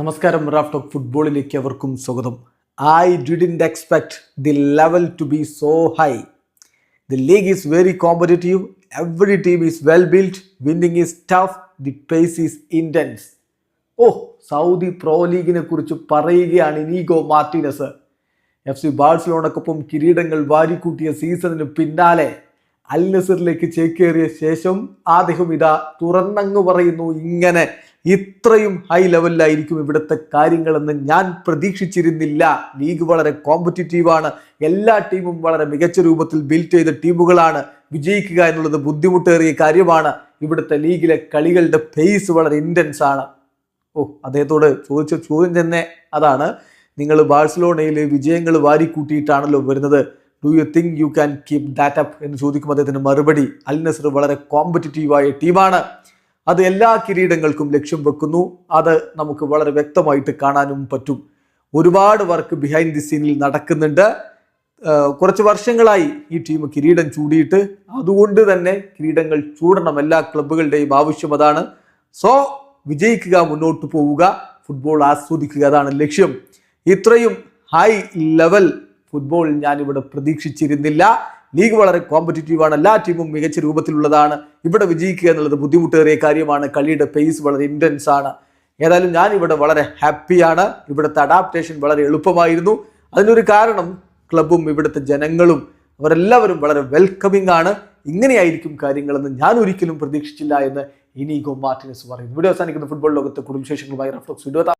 നമസ്കാരം Raf talk ഫുട്ബോളിലേക്ക് അവർക്കും സ്വാഗതം. I didn't expect the level to be so high the league is very competitive every team is well build winning is tough the pace is intense oh Saudi pro ലീഗിനെ കുറിച്ച് പറയുകയാണ് Inigo Martinez. F C ബാഴ്സലോണക്കൊപ്പം കിരീടങ്ങൾ വാരിക്കൂട്ടിയ സീസണിന് പിന്നാലെ അൽ നസറിലേക്ക് ചേക്കേറിയ ശേഷം അദ്ദേഹം ഇതാ തുറന്നങ്ങ് പറയുന്നു ഇങ്ങനെ. ഇത്രയും ഹൈ ലെവലിലായിരിക്കും ഇവിടുത്തെ കാര്യങ്ങളെന്ന് ഞാൻ പ്രതീക്ഷിച്ചിരുന്നില്ല. ലീഗ് വളരെ കോമ്പറ്റിറ്റീവാണ് എല്ലാ ടീമും വളരെ മികച്ച രൂപത്തിൽ ബിൽറ്റ് ചെയ്ത ടീമുകളാണ്. വിജയിക്കുക എന്നുള്ളത് ബുദ്ധിമുട്ടേറിയ കാര്യമാണ്. ഇവിടുത്തെ ലീഗിലെ കളികളുടെ പേസ് വളരെ ഇന്റൻസ് ആണ്. ഓ അദ്ദേഹത്തോട് ചോദിച്ച ചോദ്യം തന്നെ അതാണ്. നിങ്ങൾ ബാഴ്സലോണയിൽ വിജയങ്ങൾ വാരിക്കൂട്ടിയിട്ടാണല്ലോ വരുന്നത്. Do you think you can keep that up എന്ന് ചോദിക്കുമ്പോൾ അദ്ദേഹത്തിന് മറുപടി. അൽ നസർ വളരെ കോമ്പറ്റിറ്റീവായ ടീമാണ് അത് എല്ലാ കിരീടങ്ങൾക്കും ലക്ഷ്യം വെക്കുന്നു. അത് നമുക്ക് വളരെ വ്യക്തമായിട്ട് കാണാനും പറ്റും. ഒരുപാട് വർക്ക് ബിഹൈൻഡ് ദി സീനിൽ നടക്കുന്നുണ്ട്. കുറച്ച് വർഷങ്ങളായി ഈ ടീം കിരീടം ചൂടിയിട്ട്. അതുകൊണ്ട് തന്നെ കിരീടങ്ങൾ ചൂടണം എല്ലാ ക്ലബുകളുടെയും ആവശ്യം അതാണ്. സോ വിജയിക്കുക മുന്നോട്ട് പോവുക ഫുട്ബോൾ ആസ്വദിക്കുക അതാണ് ലക്ഷ്യം. ഇത്രയും ഹൈ ലെവൽ ഫുട്ബോൾ ഞാനിവിടെ പ്രതീക്ഷിച്ചിരുന്നില്ല. ലീഗ് വളരെ കോമ്പറ്റീറ്റീവ് ആണ്. എല്ലാ ടീമും മികച്ച രൂപത്തിലുള്ളതാണ്. ഇവിടെ വിജയിക്കുക എന്നുള്ളത് ബുദ്ധിമുട്ടേറിയ കാര്യമാണ്. കളിയുടെ പേസ് വളരെ ഇന്റൻസ് ആണ്. ഏതായാലും ഞാൻ ഇവിടെ വളരെ ഹാപ്പിയാണ് ഇവിടുത്തെ അഡാപ്റ്റേഷൻ വളരെ എളുപ്പമായിരുന്നു. അതിനൊരു കാരണം ക്ലബും ഇവിടുത്തെ ജനങ്ങളും അവരെല്ലാവരും വളരെ വെൽക്കമിംഗ് ആണ്. ഇങ്ങനെയായിരിക്കും കാര്യങ്ങളെന്ന് ഞാൻ ഒരിക്കലും പ്രതീക്ഷിച്ചില്ല എന്ന് ഇനീഗോ മാർട്ടിനസ് പറയുന്നു. വീഡിയോ അവസാനിക്കുന്ന ഫുട്ബോൾ ലോകത്തെ കുടുംബശേഷങ്ങളുമായി റഫ്ലോക്സ് വീഡിയോ